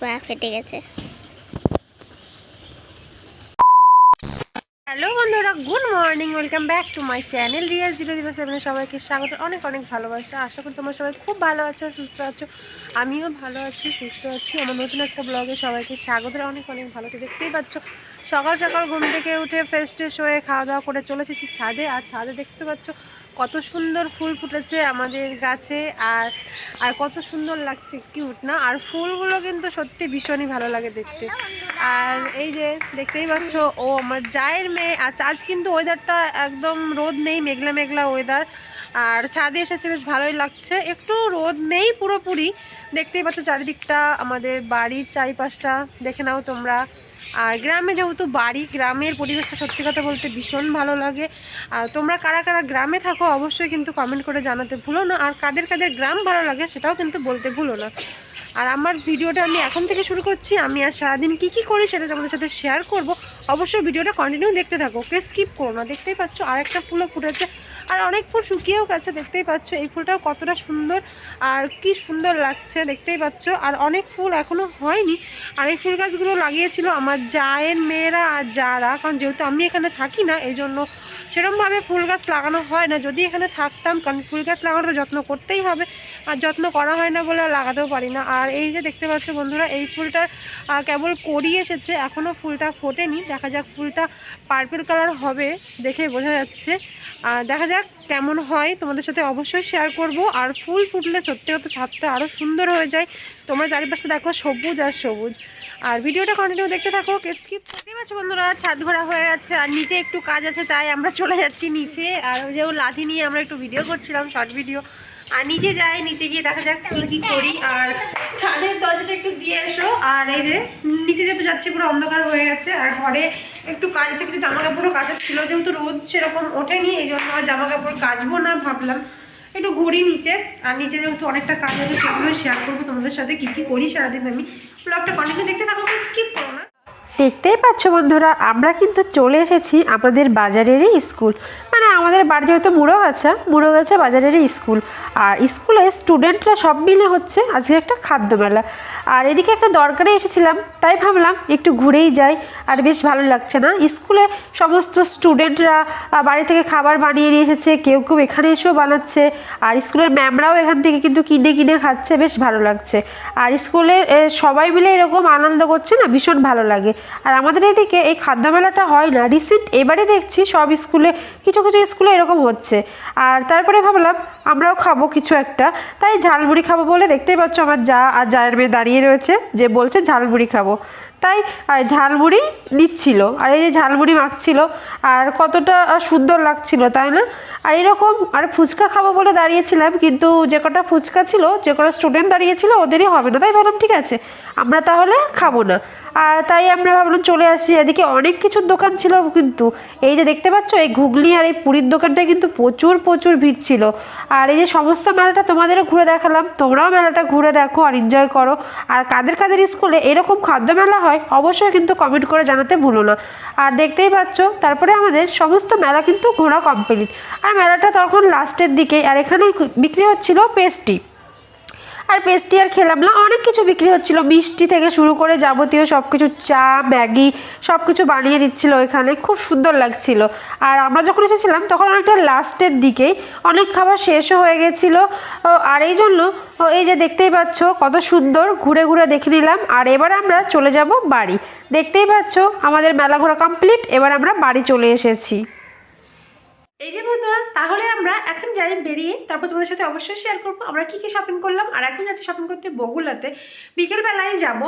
পা ফেটে গেছে। হ্যালো বন্ধুরা good morning welcome back to my channel Riya zero zero সেভেনে সবাইকে স্বাগত, অনেক অনেক ভালোবাসা। আশা করি তোমরা সবাই খুব ভালো আছো, সুস্থ আছো। আমিও ভালো আছি, সুস্থ আছি। আমার নতুন একটা ব্লগে সবাইকে স্বাগত অনেক অনেক ভালো তো দেখতেই পাচ্ছ। সকাল সকাল ঘুম থেকে উঠে ফ্রেশ ট্রেশ হয়ে খাওয়া দাওয়া করে চলে এসেছি ছাদে। আর ছাদে দেখতে পাচ্ছ কত সুন্দর ফুল ফুটেছে আমাদের গাছে, আর আর কত সুন্দর লাগছে কিউট না? আর ফুলগুলো কিন্তু সত্যি ভীষণই ভালো লাগে দেখতে। আর এই যে দেখতেই পাচ্ছ, ও আমার জায়ের মেয়ে আজ আজ কিন্তু ওয়েদারটা একদম রোদ নেই, মেঘলা মেঘলা ওয়েদার আর ছাদে এসেছে, বেশ ভালোই লাগছে। একটু রোদ নেই পুরোপুরি। দেখতেই পাচ্ছ চারিদিকটা, আমাদের বাড়ির চারিপাশটা। দেখে নাও তোমরা। আর গ্রামে যেহেতু বাড়ি, গ্রামের পরিবেশটা সত্যি কথা বলতে ভীষণ ভালো লাগে। আর তোমরা কারা কারা গ্রামে থাকো অবশ্যই কিন্তু কমেন্ট করে জানাতে ভুলো না। আর কাদের কাদের গ্রাম ভালো লাগে সেটাও কিন্তু বলতে ভুলো না। আর আমার ভিডিওটা আমি এখন থেকে শুরু করছি। আমি আর সারাদিন কী কী করি সেটা তোমাদের সাথে শেয়ার করব। অবশ্যই ভিডিওটা কন্টিনিউ দেখতে থাকো, ওকে স্কিপ করো না। দেখতেই পাচ্ছ আর একটা ফুলও ফুটেছে। আর অনেক ফুল শুকিয়েও গেছে, দেখতেই পাচ্ছ এই ফুলটাও কতটা সুন্দর আর কি সুন্দর লাগছে, দেখতেই পাচ্ছ। আর অনেক ফুল এখনও হয়নি। আর এই ফুল গাছগুলো লাগিয়েছিল আমার জায়ের মেয়েরা আর যারা, কারণ যেহেতু আমি এখানে থাকি না এই জন্য সেরকমভাবে ফুল গাছ লাগানো হয় না। যদি এখানে থাকতাম, কারণ ফুল গাছ লাগানো তো যত্ন করতেই হবে। আর যত্ন করা হয় না বলে লাগাতেও পারি না। আর এই যে দেখতে পাচ্ছ বন্ধুরা, এই ফুলটা কেবল কড়ি এসেছে এখনও ফুলটা ফোটেনি। দেখা যাক ফুলটা পার্পেল কালার হবে দেখে বোঝা যাচ্ছে। আর দেখা যাক কেমন হয়, তোমাদের সাথে অবশ্যই শেয়ার করব। আর ফুল ফুটলে সত্যি কথা ছাদটা আরও সুন্দর হয়ে যায়। তোমরা চারিপাশে দেখো, সবুজ আর সবুজ। আর ভিডিওটা কন্টিনিউ দেখতে থাকো স্কিপ দেখতে পাচ্ছ বন্ধুরা, ছাদ ঘোরা হয়ে যাচ্ছে আর নিচে একটু কাজ আছে, তাই আমরা চলে যাচ্ছি নিচে। আর ওই যে লাঠি নিয়ে আমরা একটু ভিডিও করছিলাম শর্ট ভিডিও আর নিচে যাই, নিচে গিয়ে দেখা যাক কি কি করি। আর ছাদের দরজাটা একটু দিয়ে এসো। আর এই যে নিচে যেহেতু যাচ্ছি পুরো অন্ধকার হয়ে গেছে, আর ঘরে একটু কাজটা কিছু জামা কাপড়ও কাচার ছিল, যেহেতু রোদ সেরকম ওঠেনি, এই জন্য আর জামা কাপড় কাচবো না ভাবলাম। একটু ঘুরি নিচে, আর নিচে যেহেতু অনেকটা কাজ আছে, সেগুলো শেয়ার করব তোমাদের সাথে, কী কী করি সারাদিন আমি ব্লগটা কন্টিনিউ দেখতে থাকো স্কিপ করো না। দেখতেই পাচ্ছ বন্ধুরা, আমরা কিন্তু চলে এসেছি আমাদের বাজারেরই স্কুল মানে আমাদের বাড়ি যেহেতু মুড়োগাছা মুড়োগাছা বাজারেরই স্কুল। আর স্কুলে স্টুডেন্টরা সব মিলে হচ্ছে আজকে একটা খাদ্য মেলা। আর এদিকে একটা দরকারে এসেছিলাম, তাই ভাবলাম একটু ঘুরেই যাই, আর বেশ ভালো লাগছে না? স্কুলে সমস্ত স্টুডেন্টরা বাড়ি থেকে খাবার বানিয়ে নিয়ে এসেছে, কেউ কেউ এখানে এসেও বানাচ্ছে, আর স্কুলের ম্যামরাও এখান থেকে কিন্তু কিনে কিনে খাচ্ছে, বেশ ভালো লাগছে। আর স্কুলে সবাই মিলে এরকম আনন্দ করছে না? ভীষণ ভালো লাগে। আর আমাদের এদিকে এই খাদ্য মেলাটা হয় না। রিসেন্ট এবারে দেখছি সব স্কুলে কিছু কিছু স্কুলে এরকম হচ্ছে। আর তারপরে ভাবলাম, আমরাও খাব কিছু একটা। তাই ঝালমুড়ি খাব বলে দেখতেই পাচ্ছ আমার যা আর জায়ের মেয়ে দাঁড়িয়ে রয়েছে, যে বলছে ঝালমুড়ি খাব। তাই ঝালমুড়ি নিচ্ছিল। আর এই যে ঝালমুড়ি মাখছিল, আর কতটা সুন্দর লাগছিল, তাই না? আর এরকম, আর ফুচকা খাব বলে দাঁড়িয়েছিলাম, কিন্তু যে কটা ফুচকা ছিল, যে কটা স্টুডেন্ট দাঁড়িয়েছিল, ওদেরই হবে না। তাই ভাবলাম, ঠিক আছে, আমরা তাহলে খাব না। আর তাই আমরা ভাবলাম, চলে আসি। এদিকে অনেক কিছুর দোকান ছিল, কিন্তু এই যে দেখতে পাচ্ছ, এই ঘুগনি আর এই পুরীর দোকানটা কিন্তু প্রচুর প্রচুর ভিড় ছিল। আর এই যে সমস্ত মেলাটা তোমাদেরও ঘুরে দেখালাম, তোমরাও মেলাটা ঘুরে দেখো আর এনজয় করো। আর কাদের কাদের স্কুলে এরকম খাদ্য মেলা হয় অবশ্যই কিন্তু কমেন্ট করে জানাতে ভুলো না। আর দেখতেই পাচ্ছ, তারপরে আমাদের সমস্ত মেলা কিন্তু ঘোরা কমপ্লিট আর মেলাটা তখন লাস্টের দিকে, আর এখানে বিক্রি হচ্ছিল পেস্টি আর পেস্টি আর খেলাম না অনেক কিছু বিক্রি হচ্ছিল। মিষ্টি থেকে শুরু করে যাবতীয় সব কিছু চা, ম্যাগি সব কিছু বানিয়ে দিচ্ছিল এখানে খুব সুন্দর লাগছিল। আর আমরা যখন এসেছিলাম, তখন অনেকটা লাস্টের দিকেই অনেক খাবার শেষও হয়ে গেছিল। আর এই জন্য এই যে দেখতেই পাচ্ছ, কত সুন্দর ঘুরে ঘুরে দেখে নিলাম। আর এবার আমরা চলে যাব বাড়ি। দেখতেই পাচ্ছ, আমাদের মেলা ঘোরা কমপ্লিট এবার আমরা বাড়ি চলে এসেছি। এই যে বন্ধুরা, তাহলে আমরা এখন যাই বেরিয়ে, তারপর তোমাদের সাথে অবশ্যই শেয়ার করব। আমরা কী কী শপিং করলাম, আর এখন যাচ্ছি শপিং করতে বগুলাতে বিকেলবেলায় যাব।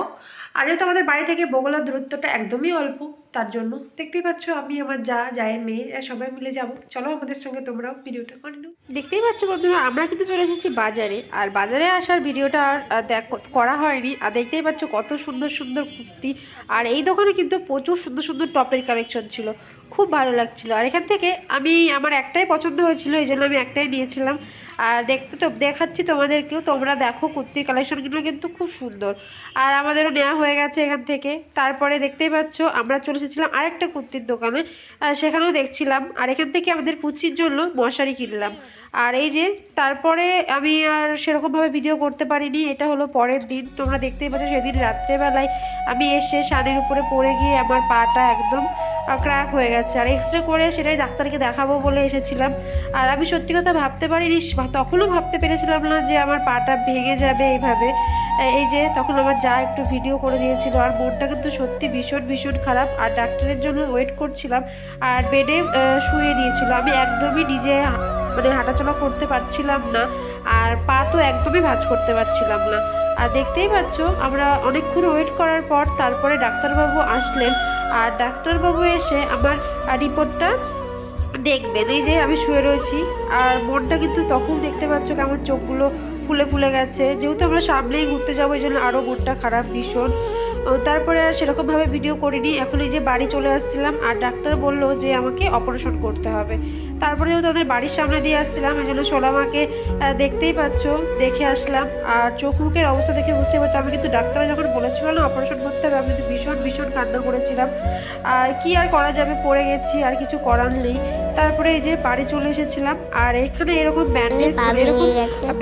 আর যেহেতু আমাদের বাড়ি থেকে বগলার দূরত্বটা একদমই অল্প, তার জন্য দেখতেই পাচ্ছ আমি আমার যা, জায়ের মেয়ে সবাই মিলে যাব। চলো আমাদের সঙ্গে তোমরাও ভিডিওটা কন্টিনিউ দেখতেই পাচ্ছ বন্ধুরা, আমরা কিন্তু চলে এসেছি বাজারে, আর বাজারে আসার ভিডিওটা আর করা হয়নি। আর দেখতেই পাচ্ছ কত সুন্দর সুন্দর কুর্তি, আর এই দোকানে কিন্তু প্রচুর সুন্দর সুন্দর টপের কালেকশন ছিল, খুব ভালো লাগছিল। আর এখান থেকে আমি, আমার একটাই পছন্দ হয়েছিল, এই জন্য আমি একটাই নিয়েছিলাম। আর দেখতে তো, দেখাচ্ছি তোমাদেরকেও, তোমরা দেখো কুর্তির কালেকশনগুলো কিন্তু খুব সুন্দর। আর আমাদেরও নেওয়া গেছে এখান থেকে। তারপরে দেখতেই পাচ্ছ, আমরা চলে এসেছিলাম আরেকটা কুর্তির দোকানে। সেখানেও দেখছিলাম। আর এখান থেকে আমাদের কুচির জন্য মশারি কিনলাম। আর এই যে, তারপরে আমি আর সেরকমভাবে ভিডিও করতে পারিনি। এটা হলো পরের দিন। তোমরা দেখতেই পাচ্ছ সেদিন রাত্রেবেলায় আমি এসে শাড়ির উপরে পড়ে গিয়ে আমার পাটা একদম ক্র্যাক হয়ে গেছে। আর এক্সরে করে সেটাই ডাক্তারকে দেখাবো বলে এসেছিলাম। আর আমি সত্যি কথা ভাবতে পারিনি তখনও ভাবতে পেরেছিলাম না যে আমার পাটা ভেঙে যাবে এইভাবে। এই যে তখন আমার যা একটু ভিডিও করে দিয়েছিল, আর মনটা কিন্তু সত্যি ভীষণ ভীষণ খারাপ, আর ডাক্তারের জন্য ওয়েট করছিলাম, আর বেডে শুয়ে দিয়েছিল। আমি একদমই নিজে মানে হাঁটাচলা করতে পারছিলাম না, আর পা তো একদমই ভাজ করতে পারছিলাম না। আর দেখতেই পাচ্ছ, আমরা অনেকক্ষণ ওয়েট করার পর তারপরে ডাক্তারবাবু আসলেন, আর ডাক্তারবাবু এসে আমার রিপোর্টটা দেখবেন। এই যে আমি শুয়ে রয়েছি, আর মনটা কিন্তু তখন দেখতে পাচ্ছ কেমন চোখগুলো ফুলে ফুলে গেছে। যেহেতু আমরা সামনেই ঘুরতে যাব, এই জন্য আরও মনটা খারাপ ভীষণ। তারপরে আর সেরকমভাবে ভিডিও করিনি। এখন এই যে বাড়ি চলে আসছিলাম, আর ডাক্তার বলল যে আমাকে অপারেশন করতে হবে। তারপরে যেহেতু ওদের বাড়ির সামনে দিয়ে আসছিলাম এই জন্য সোলামাকে আহ, দেখতেই পাচ্ছ দেখে আসলাম। আর চোখ মুখের অবস্থা দেখে বুঝতে পারছি আমি কিন্তু ডাক্তার যখন বলেছিল না অপারেশন করতে হবে আমি কিন্তু ভীষণ ভীষণ কান্না করেছিলাম। আর কি আর করা যাবে পড়ে গেছি আর কিছু করার নেই। তারপরে এই যে বাড়ি চলে এসেছিলাম আর এখানে এরকম ব্যান্ডেজ এরকম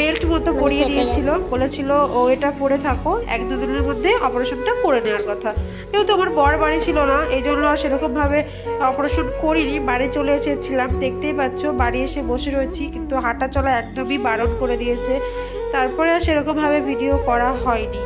বেল্ট মতো পরিয়ে দিয়েছিল বলেছিল ও এটা পরে থাকো এক দু দিনের মধ্যে অপারেশনটা করে নেওয়ার কথা। যেহেতু আমার বর বাড়ি ছিল না এই জন্য আর সেরকমভাবে অপারেশন করিনি বাড়ি চলে এসেছিলাম দেখতেই পাচ্ছ, বাড়ি এসে বসে রয়েছি, কিন্তু হাঁটা চলা একদমই বারণ করে দিয়েছে। তারপরে আর সেরকমভাবে ভিডিও করা হয়নি।